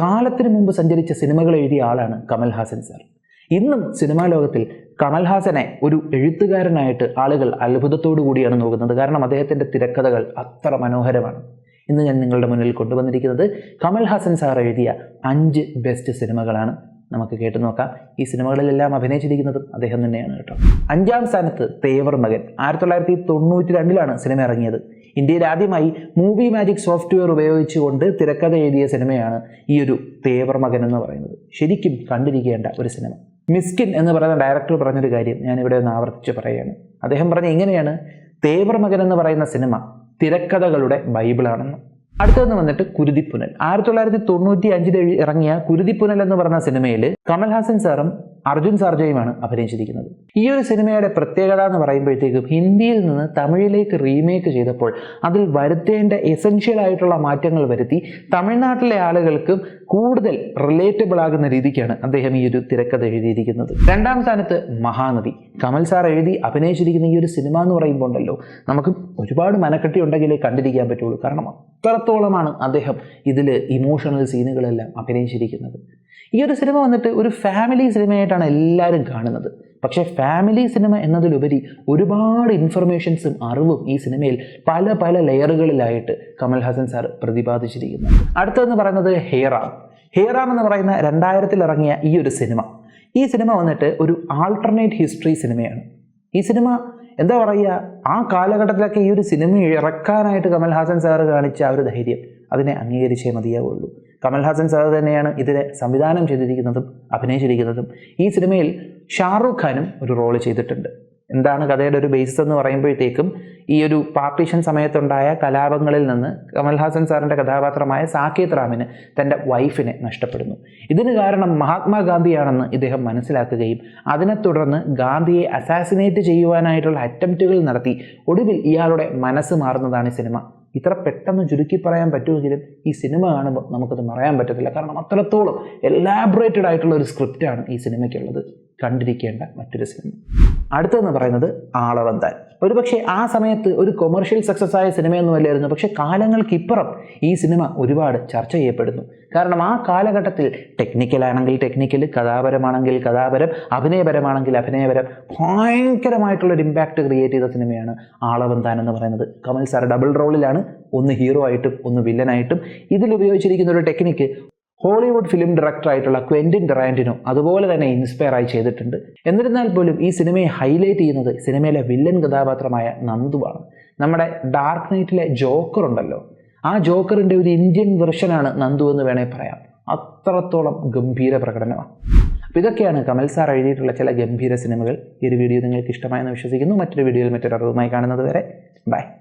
കാലത്തിന് മുമ്പ് സഞ്ചരിച്ച സിനിമകൾ എഴുതിയ ആളാണ് കമൽഹാസൻ സാർ. ഇന്നും സിനിമാ ലോകത്തിൽ കമൽഹാസനെ ഒരു എഴുത്തുകാരനായിട്ട് ആളുകൾ അത്ഭുതത്തോടു കൂടിയാണ് നോക്കുന്നത്. കാരണം അദ്ദേഹത്തിന്റെ തിരക്കഥകൾ അത്ര മനോഹരമാണ്. ഇന്ന് ഞാൻ നിങ്ങളുടെ മുന്നിൽ കൊണ്ടുവന്നിരിക്കുന്നത് കമൽഹാസൻ സാർ എഴുതിയ അഞ്ച് ബെസ്റ്റ് സിനിമകളാണ്. നമുക്ക് കേട്ടു നോക്കാം. ഈ സിനിമകളിലെല്ലാം അഭിനയിച്ചിരിക്കുന്നതും അദ്ദേഹം തന്നെയാണ് കേട്ടോ. അഞ്ചാം സ്ഥാനത്ത് തേവർ മകൻ. ആയിരത്തി തൊള്ളായിരത്തി തൊണ്ണൂറ്റി രണ്ടിലാണ് സിനിമ ഇറങ്ങിയത്. ഇന്ത്യയിൽ ആദ്യമായി മൂവി മാജിക് സോഫ്റ്റ്വെയർ ഉപയോഗിച്ചുകൊണ്ട് തിരക്കഥ എഴുതിയ സിനിമയാണ് ഈ ഒരു തേവർ മകൻ എന്ന് പറയുന്നത്. ശരിക്കും കണ്ടിരിക്കേണ്ട ഒരു സിനിമ. മിസ്കിൻ എന്ന് പറയുന്ന ഡയറക്ടർ പറഞ്ഞൊരു കാര്യം ഞാൻ ഇവിടെ ഒന്ന് ആവർത്തിച്ച് പറയുകയാണ്. അദ്ദേഹം പറഞ്ഞ ഇങ്ങനെയാണ് തേവർ മകൻ എന്ന് പറയുന്ന സിനിമ തിരക്കഥകളുടെ ബൈബിളാണെന്ന്. അടുത്തതെന്ന് വന്നിട്ട് കുരുതിപ്പുനൽ. ആയിരത്തി തൊള്ളായിരത്തി തൊണ്ണൂറ്റി അഞ്ചിൽ ഇറങ്ങിയ കുരുതിപ്പുനൽ എന്ന് പറഞ്ഞ സിനിമയിൽ കമൽഹാസൻ സാറും അർജുൻ സർജയുമാണ് അഭിനയിച്ചിരിക്കുന്നത്. ഈ ഒരു സിനിമയുടെ പ്രത്യേകത എന്ന് പറയുമ്പോഴത്തേക്കും ഹിന്ദിയിൽ നിന്ന് തമിഴിലേക്ക് റീമേക്ക് ചെയ്തപ്പോൾ അതിൽ വരുത്തേണ്ട എസെൻഷ്യൽ ആയിട്ടുള്ള മാറ്റങ്ങൾ വരുത്തി തമിഴ്നാട്ടിലെ ആളുകൾക്കും കൂടുതൽ റിലേറ്റബിൾ ആകുന്ന രീതിക്കാണ് അദ്ദേഹം ഈ ഒരു തിരക്കഥ എഴുതിയിരിക്കുന്നത്. രണ്ടാം സ്ഥാനത്ത് മഹാനദി കമൽ സാർ എഴുതി അഭിനയിച്ചിരിക്കുന്ന ഈ ഒരു സിനിമ എന്ന് പറയുമ്പോൾ ഉണ്ടല്ലോ നമുക്ക് ഒരുപാട് മനക്കെട്ടി ഉണ്ടെങ്കിലേ കണ്ടിരിക്കാൻ പറ്റുള്ളൂ. കാരണം അത്രത്തോളമാണ് അദ്ദേഹം ഇതിൽ ഇമോഷണൽ സീനുകളെല്ലാം അഭിനയിച്ചിരിക്കുന്നത്. ഈ ഒരു സിനിമ വന്നിട്ട് ഒരു ഫാമിലി സിനിമയായിട്ടാണ് എല്ലാവരും കാണുന്നത്. പക്ഷേ ഫാമിലി സിനിമ എന്നതിലുപരി ഒരുപാട് ഇൻഫർമേഷൻസും അറിവും ഈ സിനിമയിൽ പല പല ലെയറുകളിലായിട്ട് കമൽ കമൽഹാസൻ സാർ പ്രതിപാദിച്ചിരിക്കുന്നു. അടുത്തതെന്ന് പറയുന്നത് ഹേറാം. ഹേറാം എന്ന് പറയുന്ന രണ്ടായിരത്തിൽ ഇറങ്ങിയ ഈ ഒരു സിനിമ. ഈ സിനിമ വന്നിട്ട് ഒരു ആൾട്ടർനേറ്റ് ഹിസ്റ്ററി സിനിമയാണ്. ഈ സിനിമ എന്താ പറയുക? ആ കാലഘട്ടത്തിലൊക്കെ ഈ ഒരു സിനിമ ഇറക്കാനായിട്ട് കമൽഹാസൻ സാറ് കാണിച്ച ആ ഒരു ധൈര്യം. അതിനെ അംഗീകരിച്ചേ മതിയാവുള്ളൂ. കമൽഹാസൻ സാർ തന്നെയാണ് ഇതിനെ സംവിധാനം ചെയ്തിരിക്കുന്നതും അഭിനയിച്ചിരിക്കുന്നതും. ഈ സിനിമയിൽ ഷാറൂഖ് ഖാനും ഒരു റോൾ ചെയ്തിട്ടുണ്ട്. എന്താണ് കഥയുടെ ഒരു ബേസിസ് എന്ന് പറയുമ്പോഴത്തേക്കും ഈ ഒരു പാർട്ടീഷൻ സമയത്തുണ്ടായ കലാപങ്ങളിൽ നിന്ന് കമൽഹാസൻ സാറിന്റെ കഥാപാത്രമായ സാക്കേത് റാമിന് തന്റെ വൈഫിനെ നഷ്ടപ്പെടുന്നു. ഇതിന് കാരണം മഹാത്മാഗാന്ധിയാണെന്ന് ഇദ്ദേഹം മനസ്സിലാക്കുകയും അതിനെ തുടർന്ന് ഗാന്ധിയെ അസാസിനേറ്റ് ചെയ്യുവാനായിട്ടുള്ള അറ്റംപ്റ്റുകൾ നടത്തി ഒടുവിൽ ഇയാളുടെ മനസ്സ് മാറുന്നതാണ് സിനിമ. ഇത്ര പെട്ടെന്ന് ചുരുക്കി പറയാൻ പറ്റുമെങ്കിലും ഈ സിനിമ കാണുമ്പോൾ നമുക്കത് പറയാൻ പറ്റത്തില്ല. കാരണം അത്രത്തോളം എലാബറേറ്റഡ് ആയിട്ടുള്ള ഒരു സ്ക്രിപ്റ്റാണ് ഈ സിനിമയ്ക്കുള്ളത്. കണ്ടിരിക്കേണ്ട മറ്റൊരു സിനിമ. അടുത്തതെന്ന് പറയുന്നത് ആളവന്താൻ. ഒരുപക്ഷെ ആ സമയത്ത് ഒരു കൊമേഴ്ഷ്യൽ സക്സസ് ആയ സിനിമയൊന്നുമല്ലായിരുന്നു പക്ഷേ കാലങ്ങൾക്കിപ്പുറം ഈ സിനിമ ഒരുപാട് ചർച്ച ചെയ്യപ്പെടുന്നു. കാരണം ആ കാലഘട്ടത്തിൽ ടെക്നിക്കലാണെങ്കിൽ ടെക്നിക്കൽ കഥാപരമാണെങ്കിൽ കഥാപരം അഭിനയപരമാണെങ്കിൽ അഭിനയപരം ഭയങ്കരമായിട്ടുള്ള ഒരു ഇമ്പാക്റ്റ് ക്രിയേറ്റ് ചെയ്ത സിനിമയാണ് ആളവന്താൻ എന്ന് പറയുന്നത്. കമൽ സാർ ഡബിൾ റോളിലാണ് ഒന്ന് ഹീറോ ആയിട്ടും ഒന്ന് വില്ലനായിട്ടും ഇതിൽ ഉപയോഗിച്ചിരിക്കുന്ന ഒരു ടെക്നിക്ക് ഹോളിവുഡ് ഫിലിം ഡയറക്ടറായിട്ടുള്ള ക്വെന്റിൻ ഡെറാന്റിനോ അതുപോലെ തന്നെ ഇൻസ്പയർ ആയി ചെയ്തിട്ടുണ്ട്. എന്നിരുന്നാൽ പോലും ഈ സിനിമയെ ഹൈലൈറ്റ് ചെയ്യുന്നത് സിനിമയിലെ വില്ലൻ കഥാപാത്രമായ നന്ദുവാണ്. നമ്മുടെ ഡാർക്ക് നൈറ്റിലെ ജോക്കർ ഉണ്ടല്ലോ. ആ ജോക്കറിന്റെ ഒരു ഇന്ത്യൻ വെർഷനാണ് നന്ദു എന്ന് വേണേൽ പറയാം. അത്രത്തോളം ഗംഭീര പ്രകടനമാണ്. അപ്പോൾ ഇതൊക്കെയാണ് കമൽ സാർ എഴുതിയിട്ടുള്ള ചില ഗംഭീര സിനിമകൾ. ഈ ഒരു വീഡിയോ നിങ്ങൾക്ക് ഇഷ്ടമായെന്ന് വിശ്വസിക്കുന്നു. മറ്റൊരു വീഡിയോയിൽ മറ്റൊരു അറിവുമായി കാണുന്നത് വരെ. ബൈ.